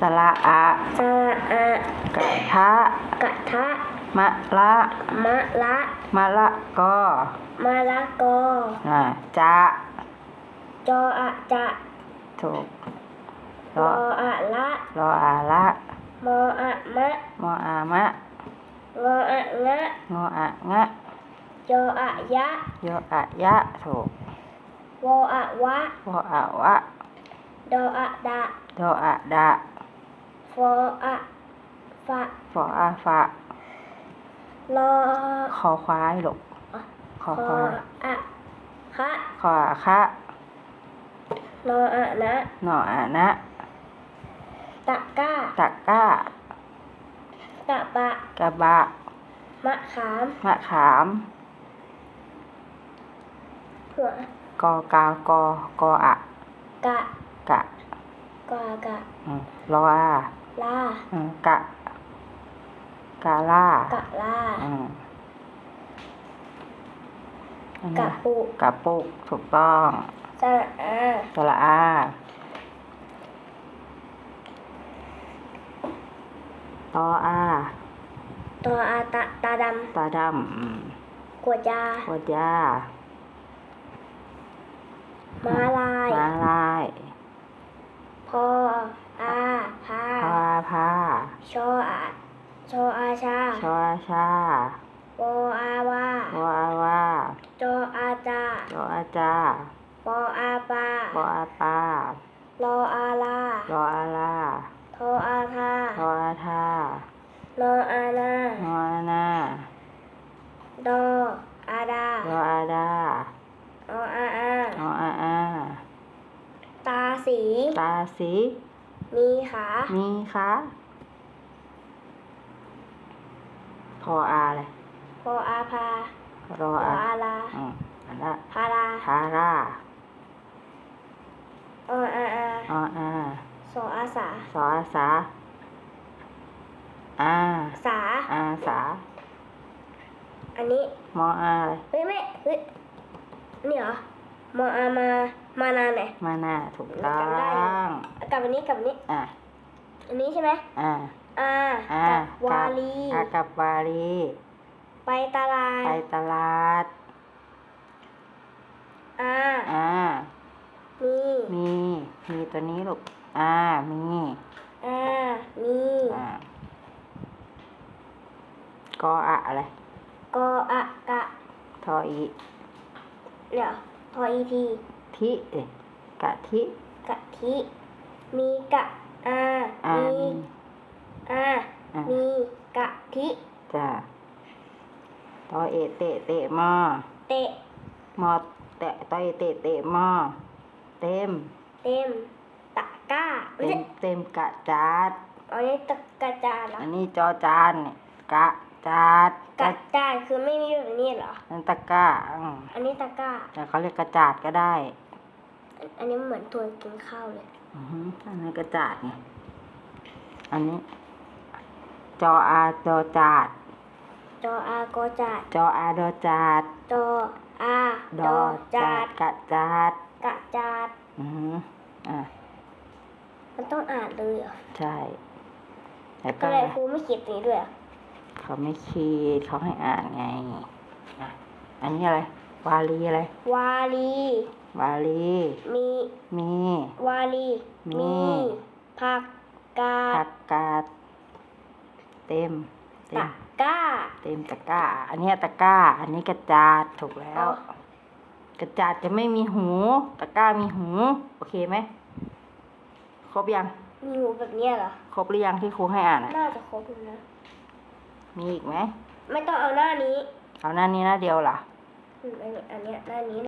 สระอะสระอะกะทะกะทะมะละมะละมะละกอมะละกออ่าจะจออะจะถูกรรอออะละรออาละมออะมะมออามะงออะงะงออะงะจออะยะยออะยะถูกวออะวะวออะวะดออะดะดออะดะฟ ออะฟะฟออาฟะรอคอควายลูกคอคคอวายอะคะคออะคะนออะนะหนออะนะ ตะก้าตะกร้า ตะบะกระบะ มะขามมะขามหัวกอกากอกออะกะกะกากะ อืมรออา ลาอืมกะ กาล่ากะลาอืมอันกะนี้ปุกะปุกถูกต้องสระอาสระอา ตออาตัวอาตะตาดตาดำอืมำกวดยาขวดยาม้าลายม้าลาย พออาพา พาพาชออาชออาชาชออาชาโออาวาวออาวาจออาจาจออาจาปออาปาปออาปารออาลารออาลาทออาทาทออาทานออานานออานาดออาดารออาดาอออาอานออาอาตาสี ตาสี มีขามีคะพออาเลยพออาพารอรออาอาลาอืมอันละพาราทาราอออาอาอออาสออาสา สออาสาอาสา อาสาอันนี้มออาเลยเฮ้ยไม่เฮ้ยนี่เหรอมออามา มานานไหน มาหน้าถูกต้อจำได้อยู่งกลับอั นนี้กลับอันนี้ อะอันนี้ใช่ไหมอ่าอาอ่ากับวาลีอากับวาลีไปตลาดไปตลาดอาอ่ามีมีมีตัวนี้ลูกอ่ามีอามีอ่ากออะอะไรกออะกะทออีเดี๋ยวพออีทีทิเอ๊ะกะทิกะทิ มีกะอาอ่ามีมีอาอ่ามีกะทิจ้ะตอเอเตะเตะมอเตะมอแตะตอเอเตะเตะมอเต็ม เต็มตะกร้าไม่เต็ใช่มเต็มกะจาดอันนี้ตะกระจาดเหรออันนี้จอจานเนี่ยกะจาดกระจาดคือไม่มีแบบนี้เหรอนั่นตะกร้าอืมอันนี้ตะกร้าแต่เขาเรียกกระจาดก็ได้ อันอันนี้เหมือนตัวกินข้าวเลยอือฮึอันนั้นกระจาดไงอันนี้ จออาจอจาด จออากอจาดจออาดอจาดจออาดดออจาจาดดกะจาดกะจาดอือฮึอะมันต้องอ่านเลยเหรอใช่แล้วก็ก็เลยครูไม่เขียนตรงนี้ด้วยเหรอเขาไม่คีดเขาให้อ่านไงอะอันนี้อะไร วาลีอะไร วาลี วาลี มี มี วาลี มีมีผักกาผัดกกาด เต็ม เต็ตะมกร้า เต็มตะกร้า อันเนี้ยตะกร้า อันนี้กระจาดถูกแล้ว อ๋อ กระจาดจะไม่มีหู ตะกร้ามีหู โอเคไหม ครบยัง มีหูแบบเนี้ยเหรอ ครบหรือยังที่ครูให้อ่านอะน่าจะครบอยู่นะมีอีกไหม ไม่ต้องเอาหน้านี้ เอาหน้านี้หน้าเดียวเห รออืมอันนี้